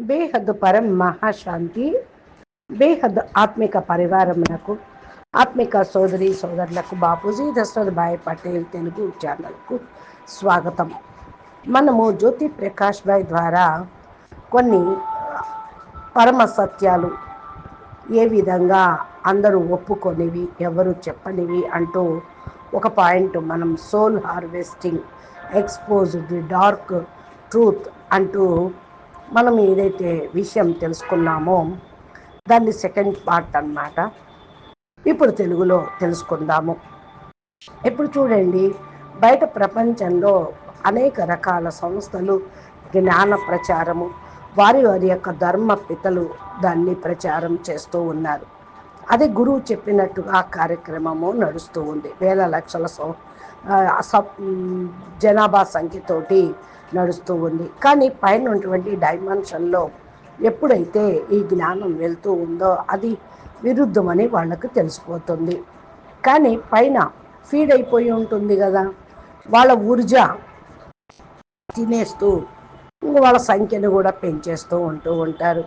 బేహద్ పరం మహాశాంతి బేహద్ ఆత్మిక పరివారమునకు ఆత్మిక సోదరి సోదరులకు బాపూజీ దశరథ్ భాయ్ పటేల్ తెలుగు ఛానల్కు స్వాగతం. మనము జ్యోతి ప్రకాష్ భాయ్ ద్వారా కొన్ని పరమ సత్యాలు ఏ విధంగా అందరూ ఒప్పుకొనివి ఎవరు చెప్పనివి అంటూ ఒక పాయింట్ మనం soul harvesting exposed dark truth అంటూ మనం ఏదైతే విషయం తెలుసుకున్నామో దాన్ని సెకండ్ పార్ట్ అన్నమాట. ఇప్పుడు తెలుగులో తెలుసుకుందాము. ఇప్పుడు చూడండి బయట ప్రపంచంలో అనేక రకాల సంస్థలు జ్ఞాన ప్రచారము వారి వారి యొక్క ధర్మ పితలు దాన్ని ప్రచారం చేస్తూ ఉన్నారు. అది గురువు చెప్పినట్టుగా కార్యక్రమము నడుస్తూ ఉంది. వేల లక్షల సం జనాభా సంఖ్యతోటి నడుస్తూ ఉంది. కానీ పైన ఉన్నటువంటి డైమెన్షన్లో ఎప్పుడైతే ఈ జ్ఞానం వెళ్తూ ఉందో అది విరుద్ధమని వాళ్ళకు తెలిసిపోతుంది. కానీ పైన ఫీడ్ అయిపోయి ఉంటుంది కదా వాళ్ళ ఊర్జా తినేస్తూ వాళ్ళ సంఖ్యను కూడా పెంచేస్తూ ఉంటూ ఉంటారు.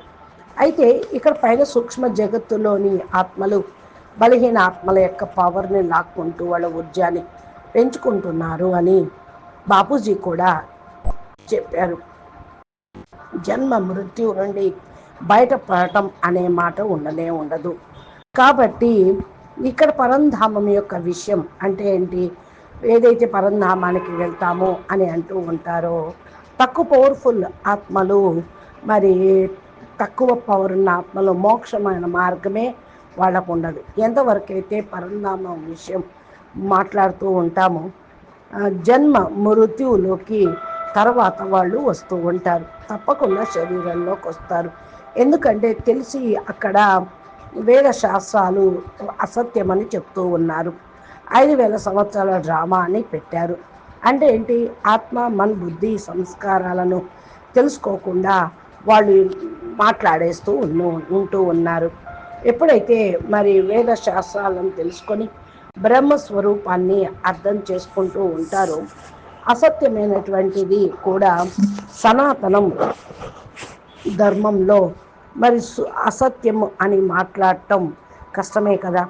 అయితే ఇక్కడ పైన సూక్ష్మ జగత్తులోని ఆత్మలు బలహీన ఆత్మల యొక్క పవర్ని లాక్కుంటూ వాళ్ళ ఊర్జాని పెంచుకుంటున్నారు అని బాపూజీ కూడా చెప్పారు. జన్మ మృత్యు నుండి బయటపడటం అనే మాట ఉండనే ఉండదు. కాబట్టి ఇక్కడ పరంధామం యొక్క విషయం అంటే ఏంటి? ఏదైతే పరంధామానికి వెళ్తామో అని అంటూ ఉంటారో తక్కువ పవర్ఫుల్ ఆత్మలు మరి తక్కువ పవర్ ఉన్న ఆత్మలు మోక్షమైన మార్గమే వాళ్ళకు ఉండదు. ఎంతవరకు అయితే పరంధామం విషయం మాట్లాడుతూ ఉంటాము. జన్మ మృత్యువులోకి తర్వాత వాళ్ళు వస్తూ ఉంటారు. తప్పకుండా శరీరంలోకి వస్తారు. ఎందుకంటే తెలిసి అక్కడ వేద శాస్త్రాలు అసత్యమని చెప్తూ ఉన్నారు. ఐదు వేల సంవత్సరాల డ్రామా అని పెట్టారు. అంటే ఏంటి? ఆత్మ మన్ బుద్ధి సంస్కారాలను తెలుసుకోకుండా వాళ్ళు మాట్లాడేస్తూ ఉంటూ ఉన్నారు. ఎప్పుడైతే మరి వేద శాస్త్రాలను తెలుసుకొని బ్రహ్మస్వరూపాన్ని అర్థం చేసుకుంటూ ఉంటారు. అసత్యమైనటువంటిది కూడా సనాతనం ధర్మంలో మరి సు- అని మాట్లాడటం కష్టమే కదా.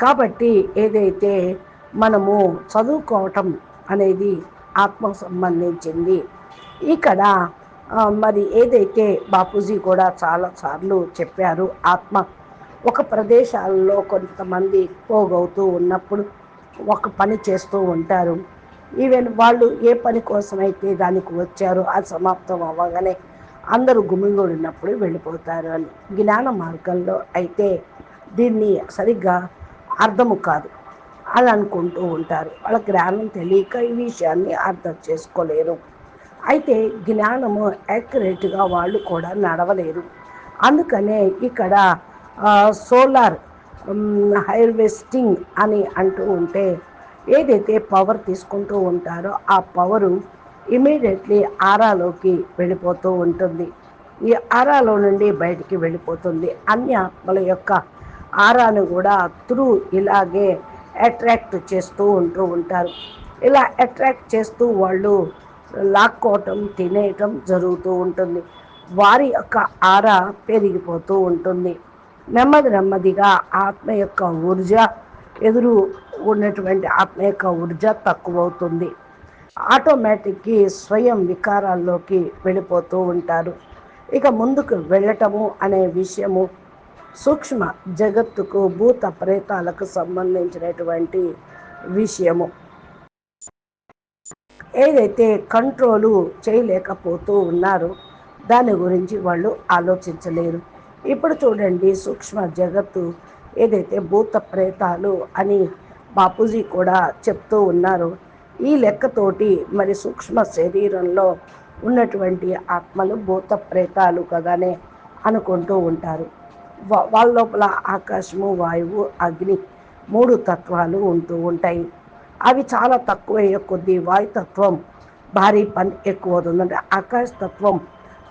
కాబట్టి ఏదైతే మనము చదువుకోవటం అనేది ఆత్మ సంబంధించింది ఇక్కడ మరి ఏదైతే బాపూజీ కూడా చాలా సార్లు చెప్పారు ఆత్మ ఒక ప్రదేశాల్లో కొంతమంది పోగవుతూ ఉన్నప్పుడు ఒక పని చేస్తూ ఉంటారు. ఈవెన్ వాళ్ళు ఏ పని కోసమైతే దానికి వచ్చారో అది సమాప్తం అవ్వగానే అందరూ గుమిగూడినప్పుడు వెళ్ళిపోతారు అని జ్ఞాన మార్గంలో అయితే దీన్ని సరిగ్గా అర్థము కాదు అని అనుకుంటూ ఉంటారు. వాళ్ళ జ్ఞానం తెలియక ఈ విషయాన్ని అర్థం చేసుకోలేరు. అయితే జ్ఞానము యాక్యురేట్గా వాళ్ళు కూడా నడవలేరు. అందుకనే ఇక్కడ సోలార్ హైర్వెస్టింగ్ అని అంటూ ఉంటే ఏదైతే పవర్ తీసుకుంటూ ఉంటారో ఆ పవరు ఇమీడియట్లీ ఆరాలోకి వెళ్ళిపోతూ ఉంటుంది. ఈ ఆరాలో నుండి బయటికి వెళ్ళిపోతుంది. అన్ని ఆత్మల యొక్క ఆరాను కూడా త్రూ ఇలాగే అట్రాక్ట్ చేస్తూ ఉంటూ ఉంటారు. ఇలా అట్రాక్ట్ చేస్తూ వాళ్ళు లాక్కోవటం తినేయటం జరుగుతూ ఉంటుంది. వారి యొక్క ఆరా పెరిగిపోతూ ఉంటుంది. నెమ్మది నెమ్మదిగా ఆత్మ యొక్క ఊర్జ ఎదురు ఉన్నటువంటి ఆత్మ యొక్క ఊర్జ తక్కువవుతుంది. ఆటోమేటిక్కి స్వయం వికారాల్లోకి వెళ్ళిపోతూ ఉంటారు. ఇక ముందుకు వెళ్ళటము అనే విషయము సూక్ష్మ జగత్తుకు భూత ప్రేతాలకు సంబంధించినటువంటి విషయము. ఏదైతే కంట్రోలు చేయలేకపోతూ ఉన్నారో దాని గురించి వాళ్ళు ఆలోచించలేరు. ఇప్పుడు చూడండి సూక్ష్మ జగత్తు ఏదైతే భూత ప్రేతాలు అని బాపూజీ కూడా చెప్తూ ఉన్నారు. ఈ లెక్కతోటి మరి సూక్ష్మ శరీరంలో ఉన్నటువంటి ఆత్మలు భూత ప్రేతాలు కదానే అనుకుంటూ ఉంటారు. వాళ్ళ లోపల ఆకాశము వాయువు అగ్ని మూడు తత్వాలు ఉంటూ ఉంటాయి. అవి చాలా తక్కువ అయ్యే కొద్దీ వాయుతత్వం భారీ పని ఎక్కువ అవుతుందంటే ఆకాశ తత్వం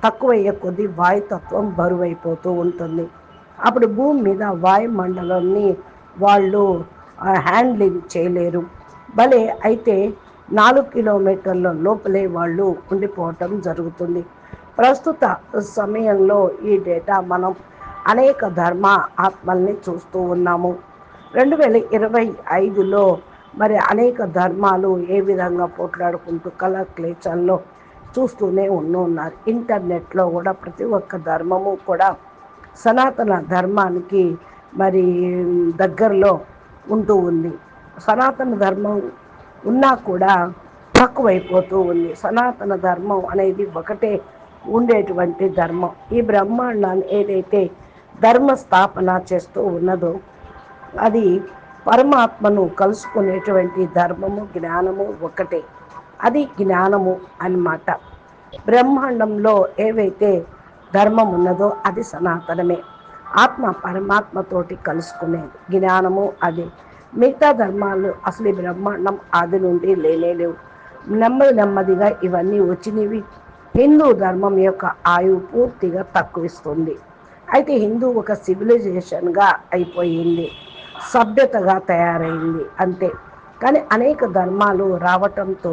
తక్కువయ్యే కొద్దీ వాయుతత్వం బరువైపోతూ ఉంటుంది. అప్పుడు భూమి మీద వాయుమండలాన్ని వాళ్ళు హ్యాండ్లింగ్ చేయలేరు. భలే అయితే నాలుగు కిలోమీటర్ల లోపలే వాళ్ళు ఉండిపోవటం జరుగుతుంది. ప్రస్తుత సమయంలో ఈ డేటా మనం అనేక ధర్మ ఆత్మల్ని చూస్తూ ఉన్నాము. రెండు వేల ఇరవై ఐదులో మరి అనేక ధర్మాలు ఏ విధంగా పోట్లాడుకుంటూ కళ క్లేచర్లో చూస్తూనే ఉన్నారు. ఇంటర్నెట్లో కూడా ప్రతి ఒక్క ధర్మము కూడా సనాతన ధర్మానికి మరి దగ్గరలో ఉంటూ ఉంది. సనాతన ధర్మం ఉన్నా కూడా తక్కువైపోతూ ఉంది. సనాతన ధర్మం అనేది ఒకటే ఉండేటువంటి ధర్మం. ఈ బ్రహ్మాండాన్ని ఏదైతే ధర్మ స్థాపన చేస్తూ ఉన్నదో అది పరమాత్మను కలుసుకునేటువంటి ధర్మము జ్ఞానము ఒకటే. అది జ్ఞానము అన్నమాట. బ్రహ్మాండంలో ఏవైతే ధర్మం ఉన్నదో అది సనాతనమే. ఆత్మ పరమాత్మతోటి కలుసుకునేది జ్ఞానము అది. మిగతా ధర్మాలు అసలు ఈ బ్రహ్మాండం ఆది నుండి లేనేలేవు నెమ్మది నెమ్మదిగా ఇవన్నీ వచ్చినవి హిందూ ధర్మం యొక్క ఆయువు పూర్తిగా తక్కువిస్తుంది. అయితే హిందూ ఒక సివిలైజేషన్గా అయిపోయింది. సభ్యతగా తయారైంది అంతే. కానీ అనేక ధర్మాలు రావటంతో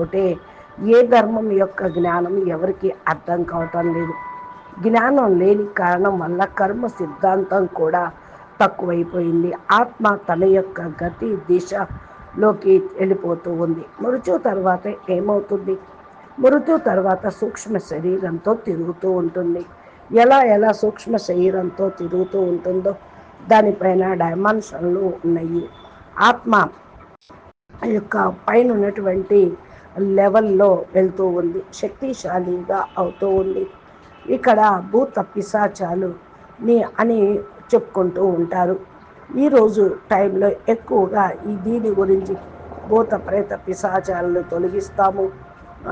ఏ ధర్మం యొక్క జ్ఞానం ఎవరికి అర్థం కావటం లేదు. జ్ఞానం లేని కారణం వల్ల కర్మ సిద్ధాంతం కూడా తక్కువైపోయింది. ఆత్మ తన యొక్క గతి దిశలోకి వెళ్ళిపోతూ ఉంది. మృత్యు తర్వాత ఏమవుతుంది? మృత్యు తర్వాత సూక్ష్మ శరీరంతో తిరుగుతూ ఉంటుంది. ఎలా ఎలా సూక్ష్మ శరీరంతో తిరుగుతూ ఉంటుందో దానిపైన డైమెన్షన్లు ఉన్నాయి. ఆత్మ యొక్క పైన ఉన్నటువంటి లెవెల్లో వెళ్తూ ఉంది శక్తిశాలిగా అవుతూ ఉంది. ఇక్కడ భూత పిశాచాలు నీ అని చెప్పుకుంటూ ఉంటారు. ఈరోజు టైంలో ఎక్కువగా ఈ దీని గురించి భూత ప్రేత పిశాచాలను తొలగిస్తాము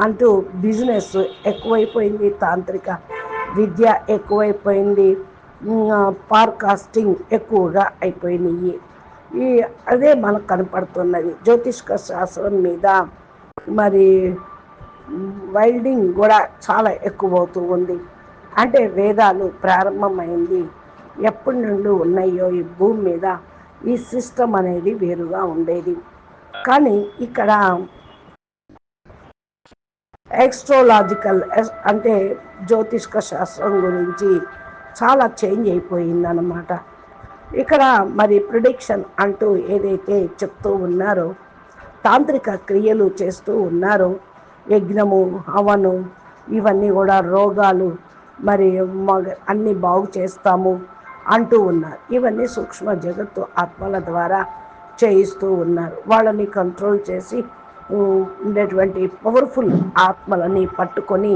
అంటూ బిజినెస్ ఎక్కువైపోయింది తాంత్రిక విద్య ఎక్కువైపోయింది పార్కాస్టింగ్ ఎక్కువగా అయిపోయినాయి. ఈ అదే మనకు కనపడుతున్నది. జ్యోతిష్క శాస్త్రం మీద మరి వైల్డింగ్ కూడా చాలా ఎక్కువ అవుతూ ఉంది. అంటే వేదాలు ప్రారంభమైంది. ఎప్పటి నుండి ఉన్నాయో ఈ భూమి మీద ఈ సిస్టమ్ అనేది వేరుగా ఉండేది. కానీ ఇక్కడ ఎక్స్ట్రోలాజికల్ అంటే జ్యోతిష్క శాస్త్రం గురించి చాలా చేంజ్ అయిపోయింది అన్నమాట ఇక్కడ మరి ప్రొడిక్షన్ అంటూ ఏదైతే చెప్తూ ఉన్నారో తాంత్రిక క్రియలు చేస్తూ ఉన్నారో యజ్ఞము హవను ఇవన్నీ కూడా రోగాలు మరి మగ అన్నీ బాగు చేస్తాము అంటూ ఉన్నారు. ఇవన్నీ సూక్ష్మ జగత్తు ఆత్మల ద్వారా చేయిస్తూ ఉన్నారు. వాళ్ళని కంట్రోల్ చేసి ఉండేటువంటి పవర్ఫుల్ ఆత్మలని పట్టుకొని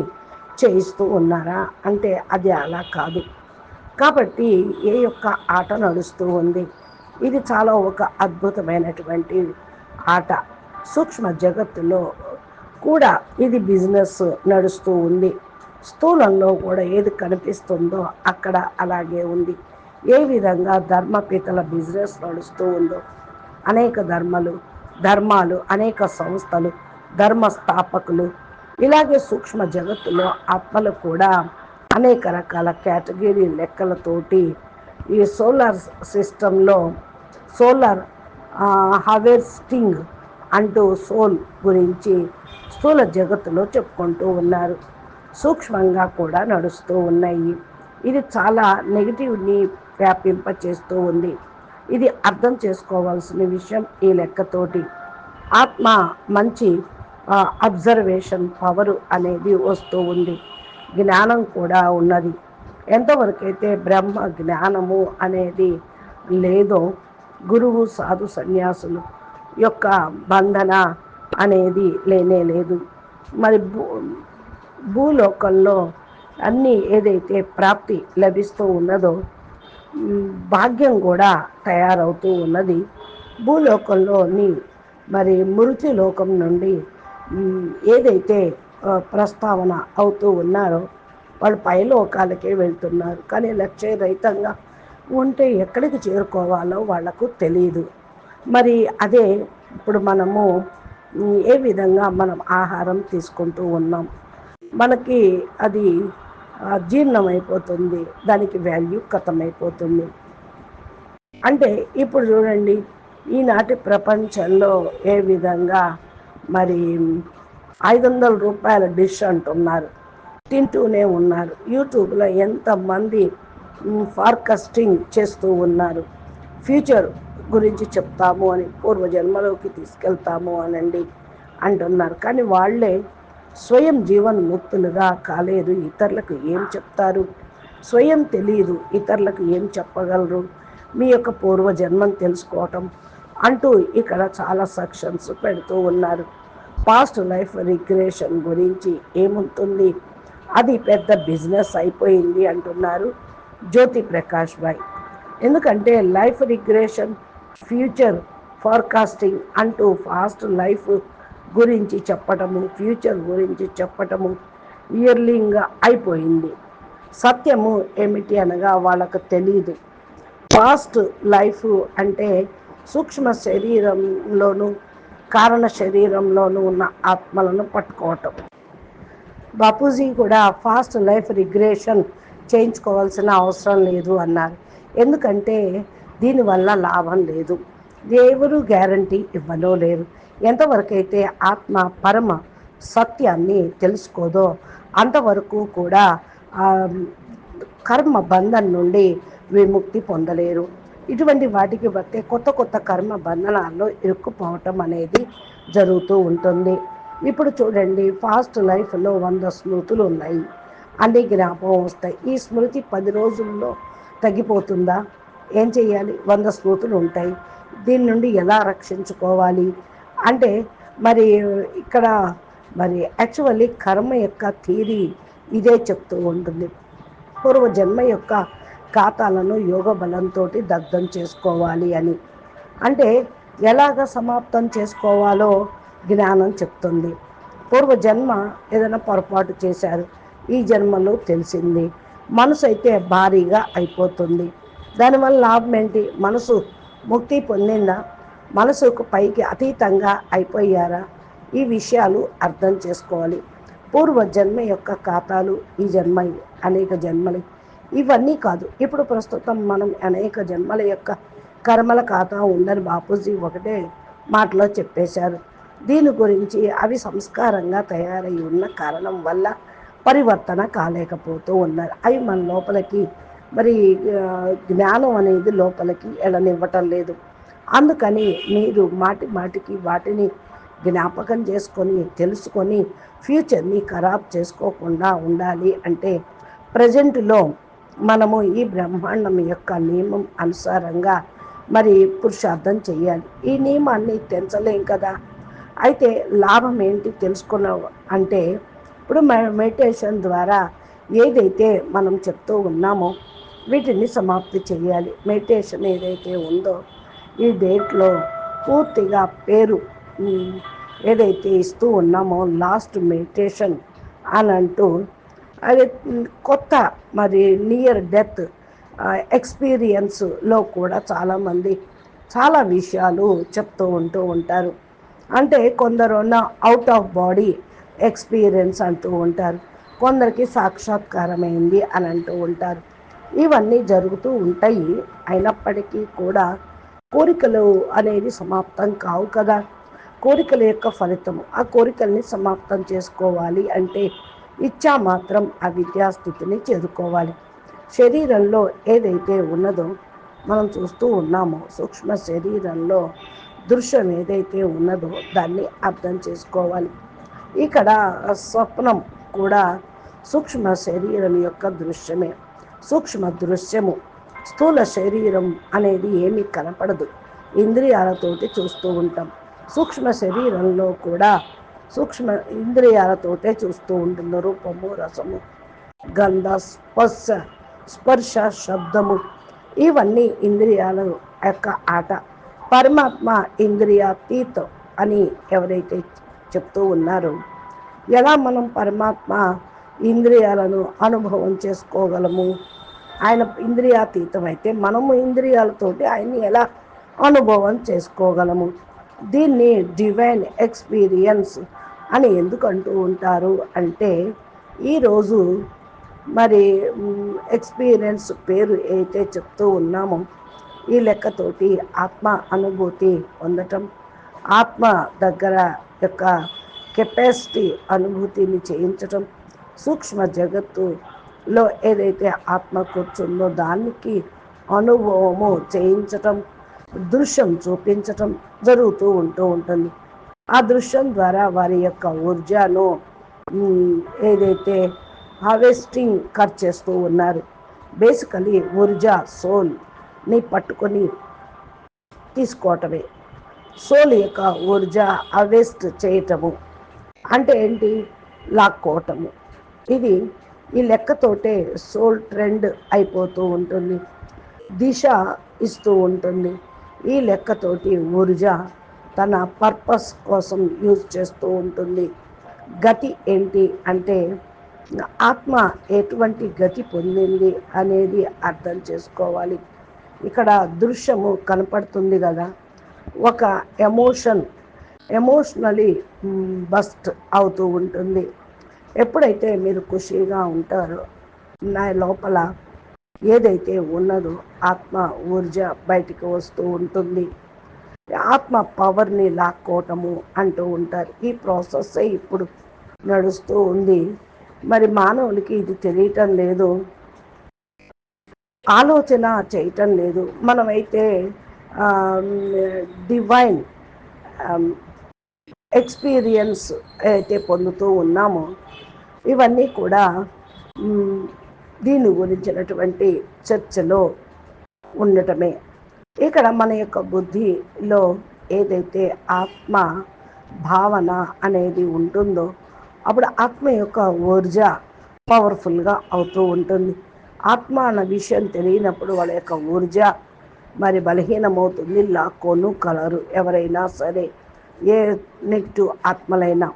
చేయిస్తూ ఉన్నారా? అంటే అది అలా కాదు. కాబట్టి ఏ యొక్క ఆట నడుస్తూ ఉంది? ఇది చాలా ఒక అద్భుతమైనటువంటి ఆట. సూక్ష్మ జగత్తులో కూడా ఇది బిజినెస్ నడుస్తూ ఉంది. స్థూలంలో కూడా ఏది కనిపిస్తుందో అక్కడ అలాగే ఉంది. ఏ విధంగా ధర్మపీతల బిజినెస్ నడుస్తూ ఉందో అనేక ధర్మాలు ధర్మాలు అనేక సంస్థలు ధర్మ స్థాపకులు ఇలాగే సూక్ష్మ జగత్తులో ఆత్మలు కూడా అనేక రకాల కేటగిరీ లెక్కలతోటి ఈ సోలార్ సిస్టంలో సోలార్ హార్వెస్టింగ్ అంటూ సోల్ గురించి స్థూల జగత్తులో చెప్పుకుంటూ ఉన్నారు. సూక్ష్మంగా కూడా నడుస్తూ ఉన్నాయి. ఇది చాలా నెగిటివ్ని వ్యాపింప చేస్తూ ఉంది. ఇది అర్థం చేసుకోవాల్సిన విషయం ఈ లెక్కతోటి. ఆత్మ మంచి అబ్జర్వేషన్ పవరు అనేది వస్తూ ఉంది. జ్ఞానం కూడా ఉన్నది. ఎంతవరకైతే బ్రహ్మ జ్ఞానము అనేది లేదో గురువు సాధు సన్యాసులు యొక్క బంధన అనేది లేనే లేదు. మరి భూ భూలోకంలో అన్నీ ఏదైతే ప్రాప్తి లభిస్తూ ఉన్నదో భాగ్యం కూడా తయారవుతూ ఉన్నది. భూలోకంలోని మరి మృతి లోకం నుండి ఏదైతే ప్రస్తావన అవుతూ ఉన్నారో. వాళ్ళు పైలోకాలకే వెళ్తున్నారు. కానీ లక్ష్య రహితంగా ఉంటే ఎక్కడికి చేరుకోవాలో వాళ్ళకు తెలియదు మరి అదే ఇప్పుడు మనము ఏ విధంగా మనం ఆహారం తీసుకుంటూ ఉన్నాం? మనకి అది జీర్ణమైపోతుంది. దానికి వాల్యూ కథమైపోతుంది. అంటే ఇప్పుడు చూడండి ఈనాటి ప్రపంచంలో ఏ విధంగా మరి ఐదు వందల రూపాయల డిష్ అంటున్నారు. తింటూనే ఉన్నారు. యూట్యూబ్లో ఎంతమంది ఫార్కాస్టింగ్ చేస్తూ ఉన్నారు. ఫ్యూచర్ గురించి చెప్తాము అని పూర్వజన్మలోకి తీసుకెళ్తాము అనండి అంటున్నారు. కానీ వాళ్ళే స్వయం జీవన్ముక్తులుగా కాలేదు. ఇతరులకు ఏం చెప్తారు? స్వయం తెలియదు ఇతరులకు ఏం చెప్పగలరు? మీ యొక్క పూర్వజన్మం తెలుసుకోవటం అంటూ ఇక్కడ చాలా సెక్షన్స్ పెడుతూ ఉన్నారు. పాస్ట్ లైఫ్ రిగ్రేషన్ గురించి ఏముంటుంది? అది పెద్ద బిజినెస్ అయిపోయింది అంటున్నారు జ్యోతి ప్రకాష్ భాయ్ ఎందుకంటే లైఫ్ రిగ్రేషన్ ఫ్యూచర్ ఫార్కాస్టింగ్ అంటూ ఫాస్ట్ లైఫ్ గురించి చెప్పటము ఫ్యూచర్ గురించి చెప్పటము ఇయర్లింగ్ అయిపోయింది. సత్యము ఏమిటి అనగా వాళ్ళకు తెలియదు పాస్ట్ లైఫ్ అంటే సూక్ష్మ శరీరంలోనూ కారణ శరీరంలోనూ ఉన్న ఆత్మలను పట్టుకోవటం. బాపూజీ కూడా ఫాస్ట్ లైఫ్ రిగ్రేషన్ చేయించుకోవాల్సిన అవసరం లేదు అన్నారు. ఎందుకంటే దీనివల్ల లాభం లేదు. ఎవరు గ్యారంటీ ఇవ్వనో లేరు. ఎంతవరకైతే ఆత్మ పరమ సత్యాన్ని తెలుసుకోదో అంతవరకు కూడా కర్మ బంధం నుండి విముక్తి పొందలేరు. ఇటువంటి వాటికి బట్టే కొత్త కొత్త కర్మ బంధనాల్లో ఇరుక్కుపోవటం అనేది జరుగుతూ ఉంటుంది. ఇప్పుడు చూడండి ఫాస్ట్ లైఫ్లో వంద స్మృతులు ఉన్నాయి. అన్ని జ్ఞాపకం వస్తాయి. ఈ స్మృతి పది రోజుల్లో తగ్గిపోతుందా? ఏం చేయాలి వంద స్మృతులు ఉంటాయి. దీని నుండి ఎలా రక్షించుకోవాలి? అంటే మరి ఇక్కడ మరి యాక్చువల్లీ కర్మ యొక్క థీరీ ఇదే చెప్తూ ఉంటుంది. పూర్వజన్మ యొక్క ఖాతాలను యోగ బలంతో దగ్ధం చేసుకోవాలి అని. అంటే ఎలాగ సమాప్తం చేసుకోవాలో జ్ఞానం చెప్తుంది. పూర్వ జన్మ ఏదైనా పొరపాటు చేశారు ఈ జన్మలో తెలిసింది. మనసు అయితే భారీగా అయిపోతుంది. దానివల్ల లాభం ఏంటి? మనసు ముక్తి పొందిందా? మనసుకు పైకి అతీతంగా అయిపోయారా? ఈ విషయాలు అర్థం చేసుకోవాలి. పూర్వ జన్మ యొక్క ఖాతాలు ఈ జన్మ అనేక జన్మలు. ఇవన్నీ కాదు. ఇప్పుడు ప్రస్తుతం మనం అనేక జన్మల యొక్క కర్మల ఖాతా ఉందని బాపూజీ ఒకటే మాటలో చెప్పేశారు. దీని గురించి అవి సంస్కారంగా తయారై ఉన్న కారణం వల్ల పరివర్తన కాలేకపోతూ ఉన్నారు. అవి మన లోపలికి మరి జ్ఞానం అనేది లోపలికి ఎడనివ్వటం లేదు. అందుకని మీరు మాటి మాటికి వాటిని జ్ఞాపకం చేసుకొని తెలుసుకొని ఫ్యూచర్ని ఖరాబ్ చేసుకోకుండా ఉండాలి అంటే ప్రజెంట్లో మనము ఈ బ్రహ్మాండం యొక్క నియమం అనుసారంగా మరి పురుషార్థం చేయాలి. ఈ నియమాన్ని తెంచలేం కదా? అయితే లాభం ఏంటి తెలుసుకున్నావు అంటే ఇప్పుడు మెడిటేషన్ ద్వారా ఏదైతే మనం చెప్తూ ఉన్నామో వీటిని సమాప్తి చేయాలి. మెడిటేషన్ ఏదైతే ఉందో ఈ డేట్లో పూర్తిగా పేరు ఏదైతే ఇస్తూ ఉన్నామో లాస్ట్ మెడిటేషన్ అని అంటూ అది కొత్త మరి నియర్ డెత్ ఎక్స్పీరియన్స్లో కూడా చాలామంది చాలా విషయాలు చెప్తూ ఉంటూ ఉంటారు. అంటే కొందరున్న అవుట్ ఆఫ్ బాడీ ఎక్స్పీరియన్స్ అంటూ ఉంటారు. కొందరికి సాక్షాత్కారమైంది అని అంటూ ఉంటారు. ఇవన్నీ జరుగుతూ ఉంటాయి. అయినప్పటికీ కూడా కోరికలు అనేది సమాప్తం కావు కదా. కోరికల యొక్క ఫలితము. ఆ కోరికల్ని సమాప్తం చేసుకోవాలి అంటే ఇచ్చా మాత్రం ఆ విద్యాస్థితిని చేరుకోవాలి. శరీరంలో ఏదైతే ఉన్నదో మనం చూస్తూ ఉన్నామో సూక్ష్మ శరీరంలో దృశ్యం ఏదైతే ఉన్నదో దాన్ని అర్థం చేసుకోవాలి. ఇక్కడ స్వప్నం కూడా సూక్ష్మ శరీరం యొక్క దృశ్యమే. సూక్ష్మ దృశ్యము స్థూల శరీరం అనేది ఏమీ కనపడదు. ఇంద్రియాలతోటి చూస్తూ ఉంటాం. సూక్ష్మ శరీరంలో కూడా సూక్ష్మ ఇంద్రియాలతోటే చూస్తూ ఉంటుంది రూపము రసము గంధ స్పర్శ స్పర్శ శబ్దము. ఇవన్నీ ఇంద్రియాల యొక్క ఆట. పరమాత్మ ఇంద్రియాతీతం అని ఎవరైతే చెప్తూ ఉన్నారో ఎలా మనం పరమాత్మ ఇంద్రియాలను అనుభవం చేసుకోగలము? ఆయన ఇంద్రియాతీతం అయితే మనము ఇంద్రియాలతోటి ఆయన్ని ఎలా అనుభవం చేసుకోగలము? దీన్ని డివైన్ ఎక్స్పీరియన్స్ అని ఎందుకు అంటూ ఉంటారు అంటే ఈరోజు మరి ఎక్స్పీరియన్స్ పేరు అయితే చెప్తూ ఉన్నామో ఈ లెక్కతోటి ఆత్మ అనుభూతి పొందటం ఆత్మ దగ్గర యొక్క కెపాసిటీ అనుభూతిని చేయించటం సూక్ష్మ జగత్తులో ఏదైతే ఆత్మ కూర్చుందో దానికి అనుభవము చేయించటం దృశ్యం చూపించటం జరుగుతూ ఉంటూ ఉంటుంది. ఆ దృశ్యం ద్వారా వారి యొక్క ఊర్జాను ఏదైతే హార్వెస్టింగ్ కట్ చేస్తూ ఉన్నారు బేసికలీ ఊర్జా సోల్ని పట్టుకొని తీసుకోవటమే. సోల్ యొక్క ఊర్జా హార్వెస్ట్ చేయటము అంటే ఏంటి? లాక్కోవటము. ఇది ఈ లెక్కతోటే సోల్ ట్రెండ్ అయిపోతూ ఉంటుంది. దిశ ఇస్తూ ఉంటుంది. ఈ లెక్కతోటి ఊర్జ తన పర్పస్ కోసం యూజ్ చేస్తూ ఉంటుంది. గతి ఏంటి అంటే ఆత్మ ఎటువంటి గతి పొందింది అనేది అర్థం చేసుకోవాలి. ఇక్కడ దృశ్యము కనపడుతుంది కదా ఒక ఎమోషన్ ఎమోషనలీ బస్ట్ అవుతూ ఉంటుంది. ఎప్పుడైతే మీరు ఖుషీగా ఉంటారో నా లోపల ఏదైతే ఉన్నదో ఆత్మ ఊర్జ బయటికి వస్తూ ఉంటుంది. ఆత్మ పవర్ని లాక్కోవటము అంటూ ఉంటారు. ఈ ప్రాసెస్ ఇప్పుడు నడుస్తూ ఉంది. మరి మానవులకి ఇది తెలియటం లేదు. ఆలోచన చేయటం లేదు. మనమైతే డివైన్ ఎక్స్పీరియన్స్ అయితే పొందుతూ ఉన్నామో ఇవన్నీ కూడా దీని గురించినటువంటి చర్చలో ఉండటమే. ఇక్కడ మన యొక్క బుద్ధిలో ఏదైతే ఆత్మ భావన అనేది ఉంటుందో అప్పుడు ఆత్మ యొక్క ఊర్జ పవర్ఫుల్గా అవుతూ ఉంటుంది. ఆత్మ అన్న విషయం తెలియనప్పుడు వాళ్ళ యొక్క ఊర్జ మరి బలహీనమవుతుంది లాక్కోను కలరు ఎవరైనా సరే ఏ నెగిటివ్ ఆత్మలైనా.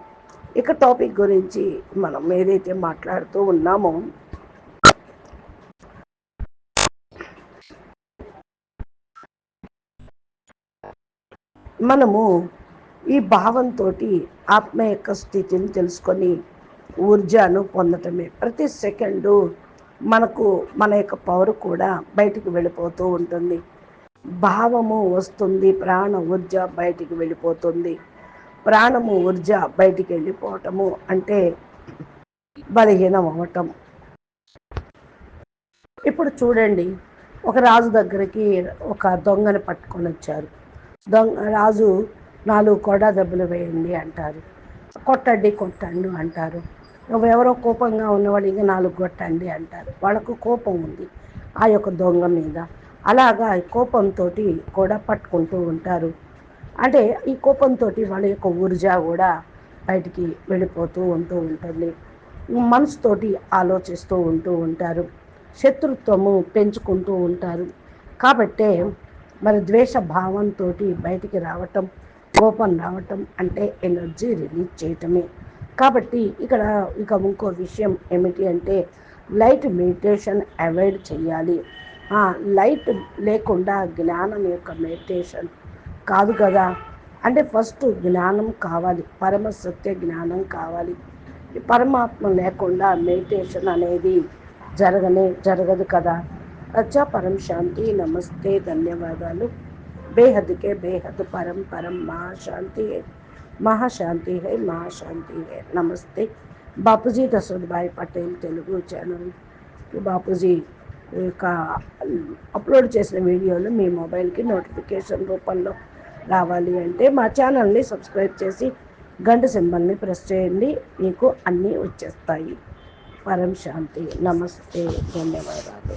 ఇక టాపిక్ గురించి మనం ఏదైతే మాట్లాడుతూ ఉన్నామో మనము ఈ భావంతో ఆత్మ యొక్క స్థితిని తెలుసుకొని ఊర్జాను పొందటమే. ప్రతి సెకండు మనకు మన యొక్క పవర్ కూడా బయటికి వెళ్ళిపోతూ ఉంటుంది. భావము వస్తుంది ప్రాణ ఊర్జ బయటికి వెళ్ళిపోతుంది. ప్రాణము ఊర్జ బయటికి వెళ్ళిపోవటము అంటే బలహీనం అవ్వటం ఇప్పుడు చూడండి ఒక రాజు దగ్గరికి ఒక దొంగని పట్టుకొని వచ్చారు దొంగ రాజు నాలుగు కూడా దెబ్బలు వేయండి అంటారు. కొట్టండి కొట్టండి అంటారు. ఎవరో కోపంగా ఉన్నవాడు ఇంకా నాలుగు కొట్టండి అంటారు. వాళ్ళకు కోపం ఉంది ఆ యొక్క దొంగ మీద. అలాగా కోపంతో కూడా పట్టుకుంటూ ఉంటారు. అంటే ఈ కోపంతో వాళ్ళ యొక్క ఊర్జా కూడా బయటికి వెళ్ళిపోతూ ఉంటూ ఉంటుంది. మనసుతోటి ఆలోచిస్తూ ఉంటూ ఉంటారు. శత్రుత్వము పెంచుకుంటూ ఉంటారు. కాబట్టే మరి ద్వేష భావంతో బయటికి రావటం కోపం రావటం అంటే ఎనర్జీ రిలీజ్ చేయటమే. కాబట్టి ఇక్కడ ఇక ఇంకో విషయం ఏమిటి అంటే లైట్ మెడిటేషన్ అవాయిడ్ చేయాలి. లైట్ లేకుండా జ్ఞానం యొక్క మెడిటేషన్ కాదు కదా. అంటే ఫస్ట్ జ్ఞానం కావాలి పరమ సత్య జ్ఞానం కావాలి. పరమాత్మ లేకుండా మెడిటేషన్ అనేది జరగనే జరగదు కదా. అచ్చా పరం శాంతి నమస్తే ధన్యవాదాలు. బేహద్కే బేహద్ పరం పరం మహాశాంతి హై మహాశాంతి హై మహాశాంతి హై. నమస్తే. బాపూజీ దశరథ్ పటేల్ తెలుగు ఛానల్. బాపూజీ యొక్క అప్లోడ్ చేసిన వీడియోలు మీ మొబైల్కి నోటిఫికేషన్ రూపంలో రావాలి అంటే మా ఛానల్ని సబ్స్క్రైబ్ చేసి గంట సింబల్ని ప్రెస్ చేయండి. మీకు అన్నీ వచ్చేస్తాయి. పరం శాంతి నమస్తే ధన్యవాదాలు.